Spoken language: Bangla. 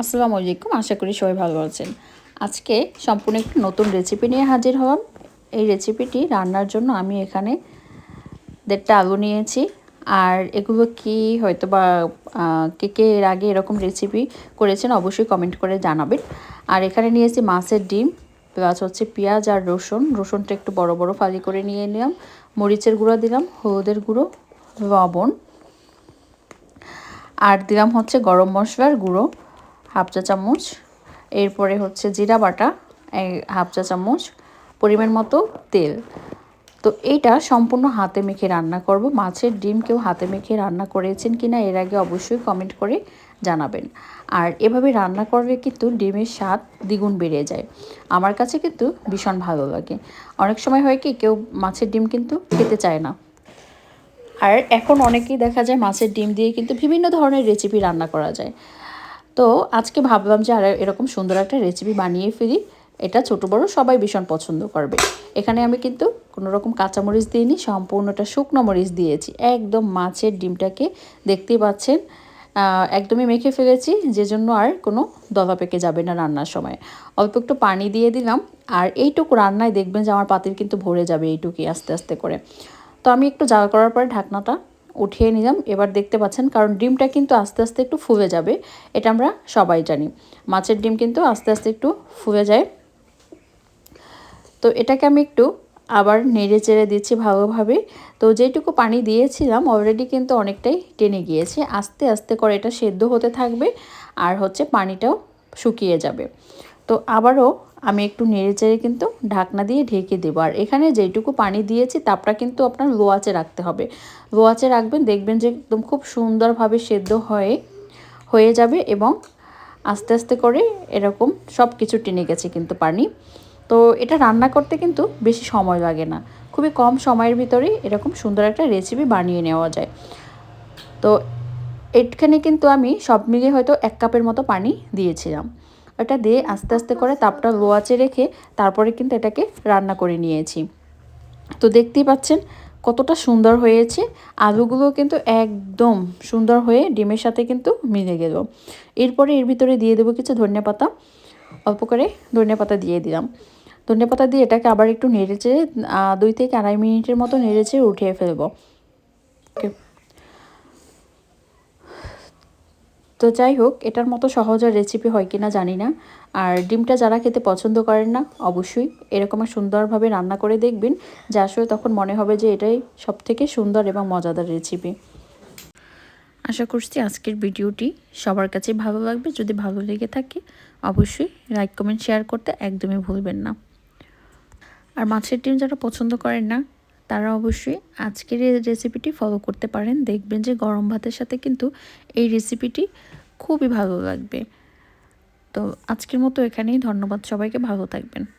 আসসালামু আলাইকুম, আশা করি সবাই ভালো আছেন। আজকে সম্পূর্ণ একটি নতুন রেসিপি নিয়ে হাজির হলাম। এই রেসিপিটি রান্নার জন্য আমি এখানে দেড়টা আলু নিয়েছি। আর এগুলো কি হয়তো বা কে কে এর আগে এরকম রেসিপি করেছেন অবশ্যই কমেন্ট করে জানাবেন। আর এখানে নিয়েছি মাছের ডিম প্লাস হচ্ছে পেঁয়াজ আর রসুন। রসুনটা একটু বড় বড় ফালি করে নিয়ে নিলাম। মরিচের গুঁড়ো দিলাম, হলুদের গুঁড়ো, লবণ। আর দিলাম হচ্ছে গরম মশলার গুঁড়ো। হাফ চা চামচ। এরপরে হচ্ছে জিরা বাটা হাফ চা চামচ পরিমাণ মতো তেল। তো এইটা সম্পূর্ণ হাতে মেখে রান্না করব। মাছের ডিম কেউ হাতে মেখে রান্না করেছেন কিনা এর আগে অবশ্যই কমেন্ট করে জানাবেন। আর এভাবে রান্না করলে কিন্তু ডিমের স্বাদ দ্বিগুণ বেড়ে যায়। আমার কাছে কিন্তু ভীষণ ভালো লাগে। অনেক সময় হয় কি, কেউ মাছের ডিম কিন্তু খেতে চায় না। আর এখন অনেকেই দেখা যায় মাছের ডিম দিয়ে কিন্তু বিভিন্ন ধরনের রেসিপি রান্না করা যায়। তো আজকে ভাবলাম যে আর এরকম সুন্দর একটা রেসিপি বানিয়ে ফিরি এটা ছোট বড় সবাই ভীষণ পছন্দ করবে। এখানে আমি কিন্তু কোনো রকম কাঁচামরিচ দিইনি, সম্পূর্ণটা শুকনো মরিচ দিয়েছি। একদম মাছের ডিমটাকে দেখতেই পাচ্ছেন একদমই মেখে ফেলেছি যে জন্য আর কোনো দলা পেকে যাবে না রান্নার সময়। অল্প একটু পানি দিয়ে দিলাম, আর এইটুকু রান্নায় দেখবেন যে আমার পাতিল কিন্তু ভরে যাবে এইটুকুই আস্তে আস্তে করে। তো আমি একটু জাল করার পরে ঢাকনাটা উঠিয়ে নিলাম। এবার দেখতে পাচ্ছেন, কারণ ডিমটা কিন্তু আস্তে আস্তে একটু ফুলে যাবে, এটা আমরা সবাই জানি। মাছের ডিম কিন্তু আস্তে আস্তে একটু ফুলে যায়। তো এটাকে আমি একটু আবার নেড়ে চেড়ে দিচ্ছি ভালোভাবে। তো যেটুকু পানি দিয়েছিলাম অলরেডি কিন্তু অনেকটাই টেনে গিয়েছে। আস্তে আস্তে করে এটা সেদ্ধ হতে থাকবে আর হচ্ছে পানিটাও শুকিয়ে যাবে। তো আবারও আমি একটু নেড়ে চেড়ে কিন্তু ঢাকনা দিয়ে ঢেকে দেবো। আর এখানে যেটুকু পানি দিয়েছি, তাপটা কিন্তু আপনার লো রাখতে হবে। লো রাখবেন, দেখবেন যে একদম খুব সুন্দরভাবে সেদ্ধ হয়ে হয়ে যাবে এবং আস্তে আস্তে করে এরকম সব কিছু টেনে গেছে কিন্তু পানি। তো এটা রান্না করতে কিন্তু বেশি সময় লাগে না। খুবই কম সময়ের ভিতরেই এরকম সুন্দর একটা রেসিপি বানিয়ে নেওয়া যায়। তো এখানে কিন্তু আমি সব মিলিয়ে হয়তো এক কাপের মতো পানি দিয়েছিলাম। এটা দিয়ে আস্তে আস্তে করে তাপটা লো রেখে তারপরে কিন্তু এটাকে রান্না করে নিয়েছি। তো দেখতেই পাচ্ছেন কতটা সুন্দর হয়েছে। আলুগুলো কিন্তু একদম সুন্দর হয়ে ডিমের সাথে কিন্তু মিলে গেল। এরপরে এর ভিতরে দিয়ে দেবো কিছু ধনিয়া পাতা। অল্প করে ধনিয়া পাতা দিয়ে দিলাম। ধনিয়া পাতা দিয়ে এটাকে আবার একটু নেড়েচে দুই থেকে আড়াই মিনিটের মতো নেড়েচে উঠিয়ে ফেলব। ওকে। তো যাই হোক, এটার মতো সহজ আর রেসিপি হয় কিনা জানি না। আর ডিমটা যারা খেতে পছন্দ করেন না, অবশ্যই এরকম সুন্দরভাবে রান্না করে দেখবেন, যে আসলে তখন মনে হবে যে এটাই সব থেকে সুন্দর এবং মজাদার রেসিপি আশা করছি আজকের ভিডিওটি সবার কাছে ভালো লাগবে। যদি ভালো লেগে থাকে, অবশ্যই লাইক কমেন্ট শেয়ার করতে একদমই ভুলবেন না। আর মাছের ডিম যারা পছন্দ করেন না তারা অবশ্যই আজকের এই রেসিপিটি ফলো করতে পারেন। দেখবেন যে গরম ভাতের সাথে কিন্তু এই রেসিপিটি খুবই ভালো লাগবে। তো আজকের মতো এখানেই। ধন্যবাদ সবাইকে। ভালো থাকবেন।